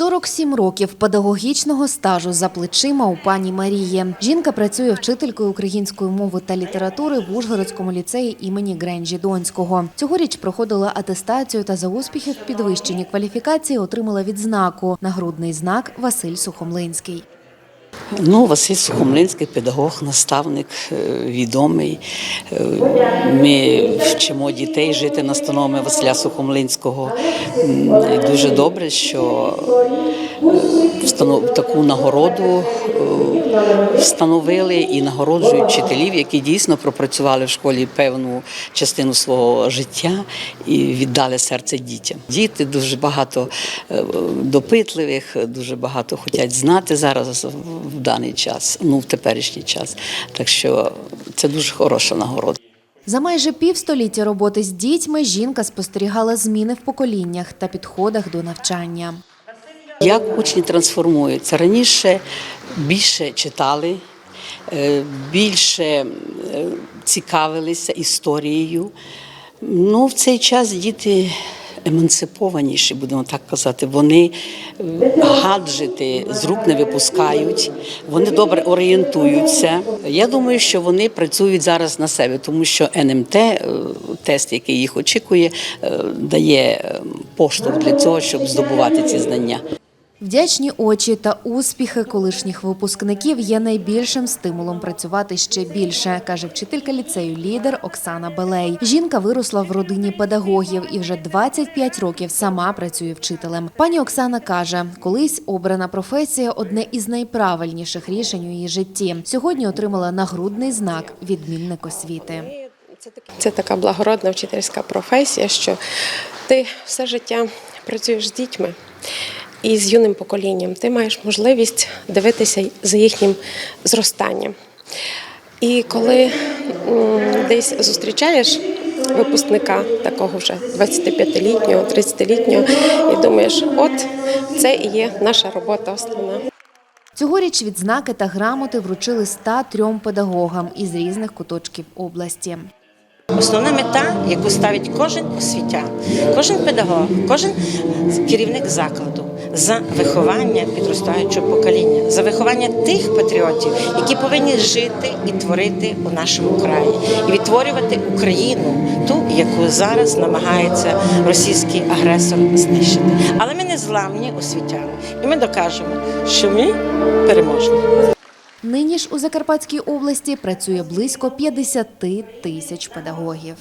47 років педагогічного стажу за плечима у пані Марії. Жінка працює вчителькою української мови та літератури в Ужгородському ліцеї імені Гренжі Донського. Цьогоріч проходила атестацію та за успіхи в підвищенні кваліфікації отримала відзнаку нагрудний знак Василь Сухомлинський. Ну, Василь Сухомлинський, педагог, наставник, е, відомий. Е, Ми вчимо дітей жити настановами Василя Сухомлинського. І Дуже добре, що е, таку нагороду встановили і нагороджують вчителів, які дійсно пропрацювали в школі певну частину свого життя і віддали серце дітям. Діти дуже багато допитливих, дуже багато хочуть знати зараз в даний час, ну в теперішній час. Так що це дуже хороша нагорода. За майже півстоліття роботи з дітьми жінка спостерігала зміни в поколіннях та підходах до навчання. Як учні трансформуються? Раніше більше читали, е, більше е, цікавилися історією. Ну, в цей час діти емансипованіші, будемо так казати. Вони е, гаджети з рук не випускають, вони добре орієнтуються. Я думаю, що вони працюють зараз на себе, тому що НМТ, е, тест, який їх очікує, е, дає поштовх для цього, щоб здобувати ці знання. Вдячні очі та успіхи колишніх випускників є найбільшим стимулом працювати ще більше, каже вчителька ліцею лідер Оксана Белей. Жінка виросла в родині педагогів і вже 25 років сама працює вчителем. Пані Оксана каже, колись обрана професія одне із найправильніших рішень у її житті. Сьогодні отримала нагрудний знак відмінник освіти. Це така благородна вчительська професія, що ти все життя працюєш з дітьми і з юним поколінням. Ти маєш можливість дивитися за їхнім зростанням. І коли десь зустрічаєш випускника такого вже 25-літнього, 30-літнього, і думаєш, от це і є наша робота основна. Цьогоріч відзнаки та грамоти вручили 103 педагогам із різних куточків області. Основна мета, яку ставить кожен освітян, кожен педагог, кожен керівник закладу за виховання підростаючого покоління, за виховання тих патріотів, які повинні жити і творити у нашому краї, і відтворювати Україну, ту, яку зараз намагається російський агресор знищити. Але ми не зламні освітяни, і ми докажемо, що ми переможні. Нині ж у Закарпатській області працює близько 50 тисяч педагогів.